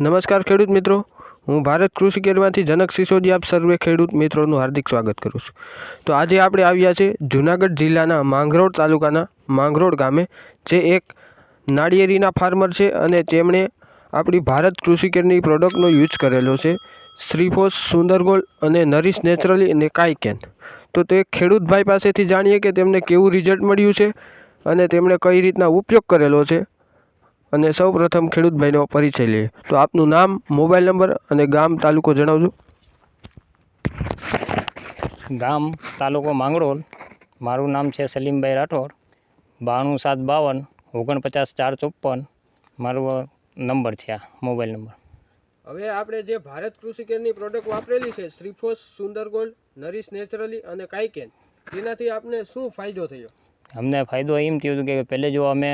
નમસ્કાર ખેડૂત મિત્રો. હું ભારત કૃષિ કેરમાંથી જનક સિસોદી આપ સર્વે ખેડૂત મિત્રોનું હાર્દિક સ્વાગત કરું છું. તો આજે આપણે આવ્યા છે જૂનાગઢ જિલ્લાના માંગરોળ તાલુકાના માંગરોળ ગામે, જે એક નાળિયેરીના ફાર્મર છે અને તેમણે આપણી ભારત કૃષિ કેરની પ્રોડક્ટનો યુઝ કરેલો છે, શ્રીફોસ સુંદરગોલ અને નરીશ નેચરલી અને કાયકેન તો તે ખેડૂતભાઈ પાસેથી જાણીએ કે તેમને કેવું રિઝલ્ટ મળ્યું છે અને તેમણે કઈ રીતના ઉપયોગ કરેલો છે અને સૌ પ્રથમ ખેડૂતભાઈનો પરિચય લઈએ. તો આપનું નામ મોબાઈલ નંબર અને ગામ તાલુકો જણાવજો. ગામ તાલુકો માંગરોળ. મારું નામ છે સલીમભાઈ રાઠોડ. બાણું સાત બાવન ઓગણપચાસ ચાર ચોપન મારો નંબર છે આ મોબાઈલ નંબર. હવે આપણે જે ભારત કૃષિ કેરની પ્રોડક્ટ વાપરેલી છે શ્રીફોસ સુંદરગોલ્ડ નરીશ નેચરલી અને કાયકેન તેનાથી આપને શું ફાયદો થયો? અમને ફાયદો એમ થયો હતો કે પહેલે જો અમે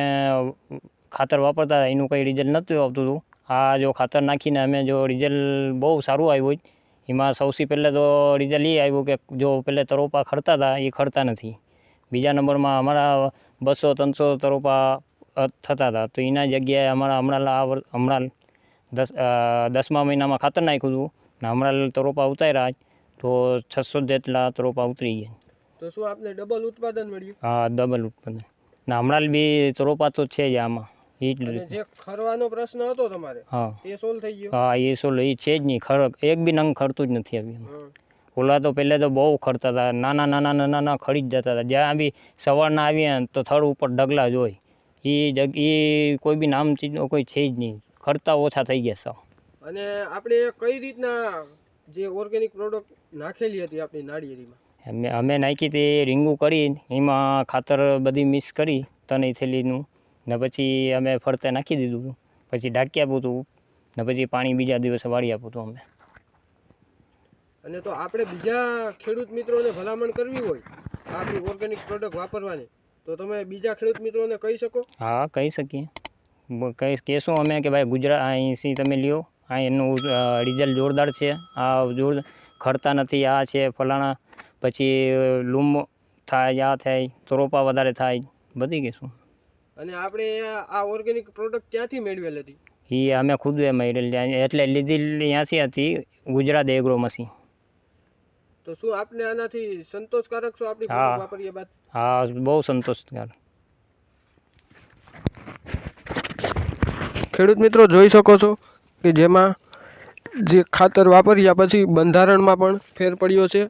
ખાતર વાપરતા હતા. એનું કંઈ રિઝલ્ટ નહોતું આવતું હતું. આ જો ખાતર નાખીને અમે જો રિઝલ્ટ બહુ સારું આવ્યું એમાં સૌથી પહેલાં તો રિઝલ્ટ એ આવ્યું કે જો પહેલાં તરોપા ખરતા હતા એ ખરતા નથી. બીજા નંબરમાં અમારા બસો ત્રણસો તરોપા થતા હતા. તો એના જગ્યાએ અમારા હમણાં હમણાં દસ દસમા મહિનામાં ખાતર નાખ્યું હતું ને હમણાં તરોપા ઉતાર્યા તો છસો જેટલા તરોપા ઉતરી ગયા તો શું આપને ડબલ ઉત્પાદન મળ્યું? હા ડબલ ઉત્પાદન. ને હમણાં બી તરોપા તો છે જ આમાં. જ અને રીતે. જે ખરવાનો પ્રશ્ન હતો તમારે હા. તે સોલ્વ થઈ ગયો? હા એ એ છે જ નહીં ખર એક બી નંગ ખરતું જ નથી આવ્યું ઓલા તો પહેલાં તો બહુ ખરતા હતા નાના નાના નાના ના ખરી જ જતા હતા. જ્યાં બી સવારના આવીએ તો થડ ઉપર ડગલા જ હોય. એ જગ એ કોઈ બી નામ ચીજનો કોઈ છે જ નહીં. ખરતા ઓછા થઈ ગયા સાવ અને આપણે કઈ રીતના જે ઓર્ગેનિક પ્રોડક્ટ નાખેલી હતી આપણી નાળિયેરીમાં? અમે અમે નાખી તે રીંગું કરી એમાં ખાતર બધી મિક્સ કરી તને થેલીનું. ને પછી અમે ફરતે નાખી દીધું પછી ઢાંકી આપ્યું હતું ને પછી પાણી બીજા દિવસે વાળી આપ્યું હતું અમે. અને તો આપણે બીજા ખેડૂત મિત્રોને ભલામણ કરવી હોય આપણી ઓર્ગેનિક પ્રોડક્ટ વાપરવાની તો તમે બીજા ખેડૂત મિત્રોને કહી શકો? હા કહી શકીએ. કહી કહેશું અમે કે ભાઈ ગુજરાત અહીંથી તમે લ્યો. આ એનું રિઝલ્ટ જોરદાર છે. આ જોર ખરતા નથી આ છે ફલાણા. પછી લૂમ થાય આ થાય તો રોપા વધારે થાય. બધી કહેશું. અને આપણે આ- ઓર્ગેનિક પ્રોડક્ટ ક્યાંથી મેળવેલ હતી? એ અમે ખુદ એ મળેલી એટલે લીધી ત્યાંથી હતી ગુજરાત એગ્રોમસી તો શું આપને આનાથી સંતોષકારક છો આપણી વાપરીએ બાદ? હા બહુ સંતોષકાર ખેડૂત મિત્રો જોઈ શકો છો કે જેમાં જે ખાતર વાપર્યા પછી બંધારણમાં પણ ફેર પડ્યો છે.